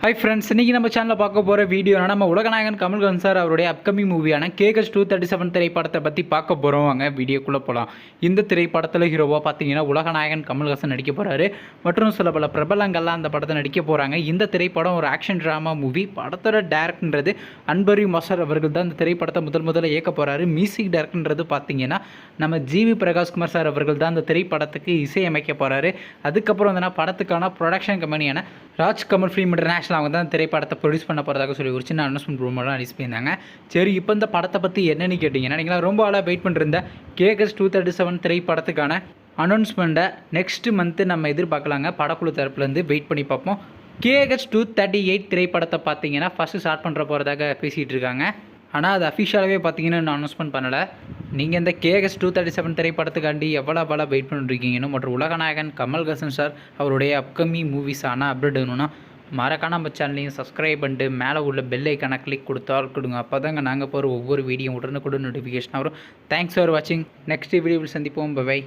Hi friends இன்றைக்கி நம்ம சேனலில் பார்க்க போகிற வீடியோனா நம்ம உலகநாயகன் கமல்ஹாசன் சார் அவருடைய அப்கமிங் மூவியான கேகஸ் டூ தேர்ட்டி செவன் திரைப்படத்தை பற்றி பார்க்க போகிறோம் வாங்க வீடியோக்குள்ளே போகலாம் இந்த திரைப்படத்தில் ஹீரோவாக பார்த்தீங்கன்னா உலகநாயகன் கமல்ஹாசன் நடிக்க போகிறாரு மற்றும் சில பல பிரபலங்கள்லாம் அந்த படத்தை நடிக்க போகிறாங்க இந்த திரைப்படம் ஒரு ஆக்ஷன் ட்ராமா மூவி படத்தோட டேரக்டர்ன்றது அன்பரி மசர் அவர்கள் தான் இந்த திரைப்படத்தை முதல் முதல்ல இயக்க போகிறாரு மியூசிக் டேரக்டர்ன்றது பார்த்தீங்கன்னா நம்ம ஜிவி பிரகாஷ்குமார் சார் அவர்கள் தான் அந்த திரைப்படத்துக்கு இசையமைக்க போகிறாரு அதுக்கப்புறம் வந்து படத்துக்கான ப்ரொடக்ஷன் கம்பெனியான ராஜ் கமல் ஃபிலிம் இன்டர்நேஷனல் அவங்க தான் திரைப்படத்தை ப்ரொடியூஸ் பண்ண போகிறதாக சொல்லி ஒரு சின்ன அனௌன்ஸ்மெண்ட் ரூமெல்லாம் ரிலீஸ் பண்ணியிருந்தாங்க. சரி இப்போ இந்த படத்தை பற்றி என்னென்னு கேட்டிங்கன்னா நீங்களாம் ரொம்ப ஆளாக வெயிட் பண்ணிருந்த கேகஸ் டூ தேர்ட்டி செவன் திரைப்படத்துக்கான அனௌன்ஸ்மெண்ட்டை நெக்ஸ்ட் மந்த்து நம்ம எதிர்பார்க்கலாங்க. படக்குழு தரப்புலேருந்து வெயிட் பண்ணி பார்ப்போம். கேஎஸ் டூ தேர்ட்டி எயிட் திரைப்படத்தை பார்த்தீங்கன்னா ஃபஸ்ட்டு ஸ்டார்ட் பண்ணுற போகிறதாக பேசிகிட்டு இருக்காங்க. ஆனால் அது அஃபிஷியலாகவே பார்த்தீங்கன்னா இன்னும் அனௌன்ஸ்மெண்ட் பண்ணலை. நீங்கள் இந்த கேஎஸ் டூ தேர்ட்டி செவன் திரைப்படத்துக்காண்டி எவ்வளோ எவ்வளோ வெயிட் பண்ணிருக்கீங்கன்னு மற்றும் உலகநாயகன் கமல்ஹாசன் சார் அவருடைய அப்கமிங் மூவிஸ் ஆனால் அப்டேட் வேணும்னா மறக்காம நம்ம சேனலையும் சப்ஸ்கிரைப் பண்ணிட்டு மேலே உள்ள பெல் ஐக்கான கிளிக் கொடுத்தால் கொடுங்க. அப்போ தாங்க நாங்கள் போகிற ஒவ்வொரு வீடியோ உடனுக்குடன் நோட்டிஃபிகேஷன் வரும். தேங்க்ஸ் ஃபார் வாட்சிங் நெக்ஸ்ட் வீடியோவில் சந்திப்போம். பை